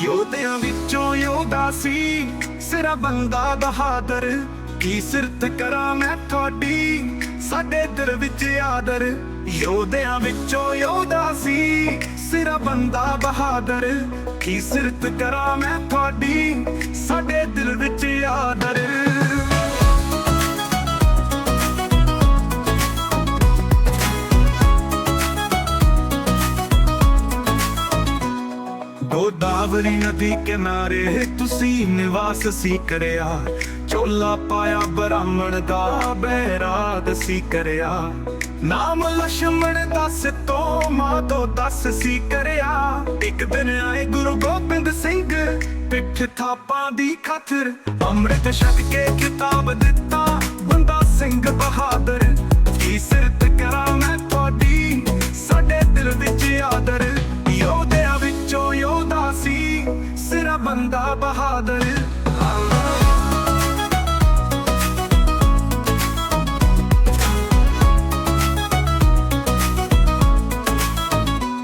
ਯੋਧਿਆਂ ਵਿੱਚੋਂ ਯੋਧਾ ਸੀ। ਸਿਰਾ ਬੰਦਾ ਬਹਾਦਰ, ਕੀ ਸਿਰਤ ਕਰਾਂ ਮੈਂ ਤੁਹਾਡੀ? ਸਾਡੇ ਦਿਲ ਵਿੱਚ ਆਦਰ, ਯੋਧਿਆਂ ਵਿੱਚੋਂ ਯੋਧਾ ਸੀ। ਸਿਰਾ ਬੰਦਾ ਬਹਾਦਰ, ਕੀ ਸਿਰਤ ਕਰਾਂ ਮੈਂ ਤੁਹਾਡੀ? ਸਾਡੇ ਦਿਲ ਵਿੱਚ ਆਦਰ। ਗੋਦਾਵਰੀ ਨਦੀ ਕਿਨਾਰੇ ਤੁਸੀਂ ਨਿਵਾਸ ਸੀ ਕਰਿਆ। ਚੋਲਾ ਪਾਇਆ ਬ੍ਰਾਹਮਣ ਦਾ ਬਹਿਰਾਦ ਸੀ ਕਰਿਆ। ਨਾਮ ਲక్ష్మਣ ਦਸ ਤੋਂ ਮਾਧੋ ਦਸ ਸੀ ਕਰਿਆ। ਇੱਕ ਦਿਨ ਆਏ ਗੁਰੂ ਗੋਬਿੰਦ ਸਿੰਘ, ਪਿੱਠ ਥਾਪਾਂ ਦੀ ਖਾਤਰ ਅੰਮ੍ਰਿਤ ਛਕ ਕੇ ਕਿਤਾਬ ਦਿੱਤਾ। ਬੰਦਾ ਬਹਾਦਰ।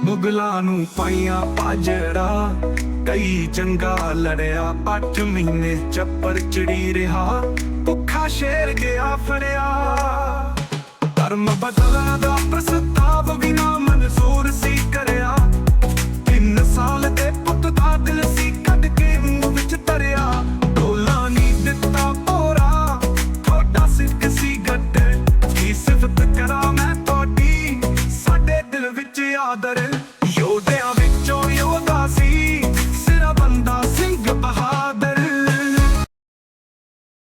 ਮੁਗਲਾਂ ਨੂੰ ਪਾਈਆਂ ਪਾਜੜਾ। ਕਈ ਜੰਗਾ ਲੜਿਆ, ਅੱਠ ਮਹੀਨੇ ਚੱਪੜ ਚੜੀ ਰਿਹਾ। ਭੁੱਖਾ ਸ਼ੇਰ ਗਿਆ ਫੜਿਆ। ਧਰਮ ਬਦਲਣ ਦਾ ਪ੍ਰਸਤਾਵ